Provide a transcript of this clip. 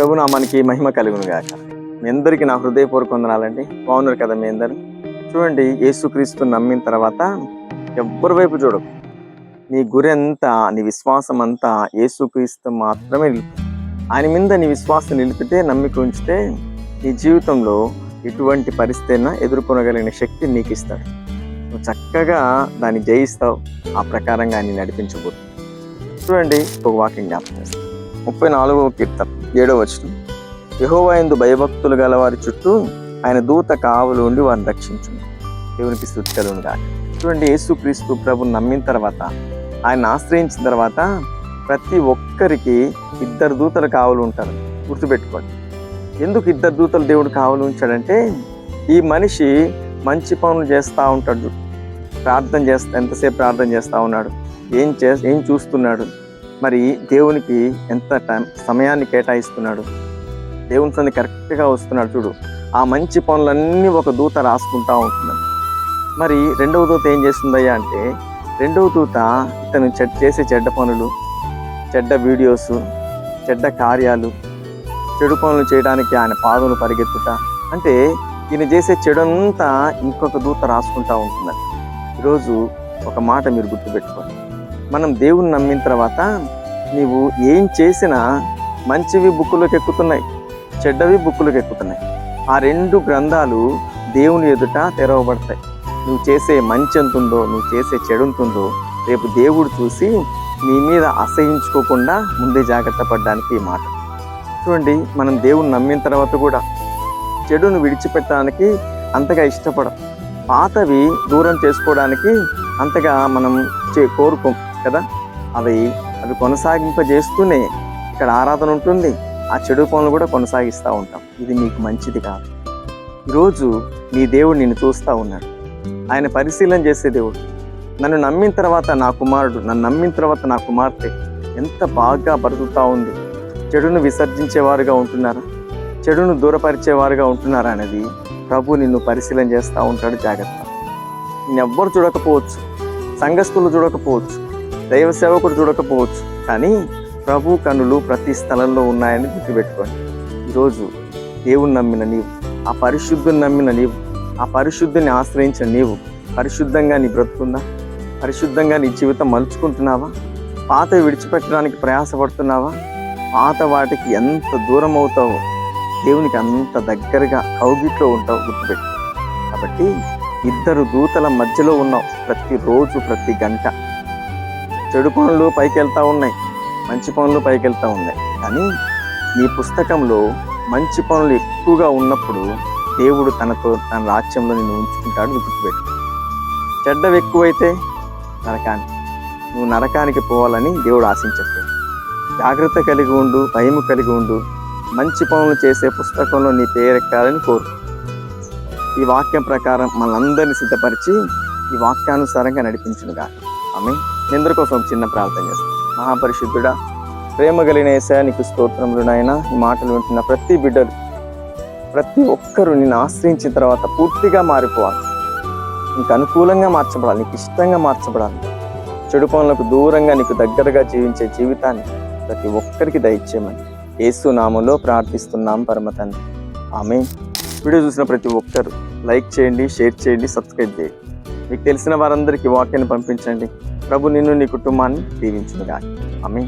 ప్రభు నామానికి మహిమ కలుగును గాక మీ అందరికీ నా హృదయపూర్వక వందనాలండి. బాగున్నారు కదా మీ అందరు? చూడండి యేసుక్రీస్తు నమ్మిన తర్వాత ఎవ్వరి వైపు చూడకు. నీ గురి అంతా నీ విశ్వాసం అంతా యేసుక్రీస్తు మాత్రమే నిలుపు. ఆయన మీద నీ విశ్వాసం నిలిపితే నమ్మిక ఉంచితే నీ జీవితంలో ఎటువంటి పరిస్థితి ఎదుర్కొనగలిగిన శక్తి నీకు ఇస్తాడు నువ్వు చక్కగా దాన్ని జయిస్తావు. ఆ ప్రకారంగా ఆయన నడిపించబోతు చూడండి ఒక వాకింగ్ జ్ఞాపకం చేస్తాను. ముప్పై నాలుగవ కీర్తన ఏడవ వచనం. యహోవా ఎందు భయభక్తులు గల వారి చుట్టూ ఆయన దూత కావులు ఉండి వారిని రక్షించు దేవునికి స్థుతి కలుగును గాక. చూడండి యేసుక్రీస్తు ప్రభుని నమ్మిన తర్వాత ఆయన ఆశ్రయించిన తర్వాత ప్రతి ఒక్కరికి ఇద్దరు దూతలు కావులు ఉంటారు. గుర్తుపెట్టుకోండి. ఎందుకు ఇద్దరు దూతలు దేవుడు కావులు ఉంచాడంటే ఈ మనిషి మంచి పనులు చేస్తూ ఉంటాడు. ప్రార్థన చేస్తా ఎంతసేపు ప్రార్థన చేస్తూ ఉన్నాడు? ఏం చే ఏం చూస్తున్నాడు? మరి దేవునికి ఎంత టైం సమయాన్ని కేటాయిస్తున్నాడు? దేవుని సంది కరెక్ట్గా వస్తున్నాడు చూడు. ఆ మంచి పనులన్నీ ఒక దూత రాసుకుంటా ఉంటుంది మరి రెండవ దూత ఏం చేస్తుందయ్యా అంటే రెండవ దూత ఇతను చెడ్ చేసే చెడ్డ పనులు చెడ్డ వీడియోస్ చెడ్డ కార్యాలు చెడు పనులు చేయడానికి ఆయన పాదములు పరిగెత్తుట అంటే ఈయన చేసే చెడంతా ఇంకొక దూత రాసుకుంటా ఉంటుందండి ఈరోజు ఒక మాట మీరు గుర్తుపెట్టుకోండి. మనం దేవుని నమ్మిన తర్వాత నీవు ఏం చేసినా మంచివి బుక్కులోకి ఎక్కుతున్నాయి చెడ్డవి బుక్కులకు ఎక్కుతున్నాయి. ఆ రెండు గ్రంథాలు దేవుని ఎదుట తెరవబడతాయి. నువ్వు చేసే మంచి ఎంత ఉందో నువ్వు చేసే చెడు ఎంత ఉందో రేపు దేవుడు చూసి నీ మీద అసహించుకోకుండా ముందే జాగ్రత్త పడడానికి ఈ మాట. చూడండి మనం దేవుని నమ్మిన తర్వాత కూడా చెడును విడిచిపెట్టడానికి అంతగా ఇష్టపడం పాతవి దూరం చేసుకోవడానికి అంతగా మనం చే కోరుకోం కదా? అవి అవి కొనసాగింపజేస్తూనే ఇక్కడ ఆరాధన ఉంటుంది. ఆ చెడు పనులు కూడా కొనసాగిస్తూ ఉంటాం. ఇది మీకు మంచిది కాదు. ఈరోజు నీ దేవుడు నిన్ను చూస్తూ ఉన్నాడు. ఆయన పరిశీలన చేసే దేవుడు. నన్ను నమ్మిన తర్వాత నా కుమారుడు నన్ను నమ్మిన తర్వాత నా కుమార్తె ఎంత బాగా బ్రతుకుతూ ఉంది. చెడును విసర్జించేవారుగా ఉంటున్నారా? చెడును దూరపరిచేవారుగా ఉంటున్నారా అనేది ప్రభు నిన్ను పరిశీలన చేస్తూ ఉంటాడు జాగ్రత్త. నేను ఎవ్వరు చూడకపోవచ్చు. సంఘస్థులు చూడకపోవచ్చు. దైవ సేవకుడు చూడకపోవచ్చు కానీ ప్రభు కనులు ప్రతి స్థలంలో ఉన్నాయని గుర్తుపెట్టుకోండి. ఈరోజు దేవుని నమ్మిన నీవు ఆ పరిశుద్ధుని నమ్మిన నీవు ఆ పరిశుద్ధిని ఆశ్రయించిన నీవు పరిశుద్ధంగా నీ బ్రతుకుందా? పరిశుద్ధంగా నీ జీవితం మలుచుకుంటున్నావా? పాత విడిచిపెట్టడానికి ప్రయాసపడుతున్నావా? పాత వాటికి ఎంత దూరం అవుతావో దేవునికి అంత దగ్గరగా కౌగిట్లో ఉంటావు గుర్తుపెట్టు కాబట్టి ఇద్దరు దూతల మధ్యలో ఉన్నావు ప్రతిరోజు ప్రతి గంట. చెడు పనులు పైకి వెళ్తూ ఉన్నాయి. మంచి పనులు పైకి వెళ్తూ ఉన్నాయి. కానీ నీ పుస్తకంలో మంచి పనులు ఎక్కువగా ఉన్నప్పుడు దేవుడు తనతో తన రాజ్యంలో నిన్ను ఉంచుకుంటాడు గుర్తుపెట్టు చెడ్డవి ఎక్కువైతే నరకానికి నువ్వు నరకానికి పోవాలని దేవుడు ఆశించట్లేదు. జాగ్రత్త కలిగి ఉండు భయము కలిగి ఉండు. మంచి పనులు చేసే పుస్తకంలో నీ పేరెక్కాలని కోరు ఈ వాక్యం ప్రకారం మనందరినీ సిద్ధపరిచి ఈ వాక్యానుసారంగా నడిపించునుగా ఆమె మీ అందరి కోసం చిన్న ప్రార్థన చేస్తాం. మహాపరిశుద్ధుడా ప్రేమ కలిగిన ఏసయా నీకు స్తోత్రములు నాయన. ఈ మాటలు వింటున్న ప్రతి బిడ్డలు ప్రతి ఒక్కరూ నిన్ను ఆశ్రయించిన తర్వాత పూర్తిగా మారిపోవాలి. నీకు అనుకూలంగా మార్చబడాలి నీకు ఇష్టంగా మార్చబడాలి. చెడు పనులకు దూరంగా నీకు దగ్గరగా జీవించే జీవితాన్ని ప్రతి ఒక్కరికి దయచేయమని యేసు నామంలో ప్రార్థిస్తున్నాం పరమ ఆమె వీడియో చూసిన ప్రతి ఒక్కరు లైక్ చేయండి షేర్ చేయండి సబ్స్క్రైబ్ చేయండి. మీకు తెలిసిన వారందరికీ వాక్యాన్ని పంపించండి. ప్రభు నిన్ను నీ కుటుంబాన్ని దీవించునుగా ఆమె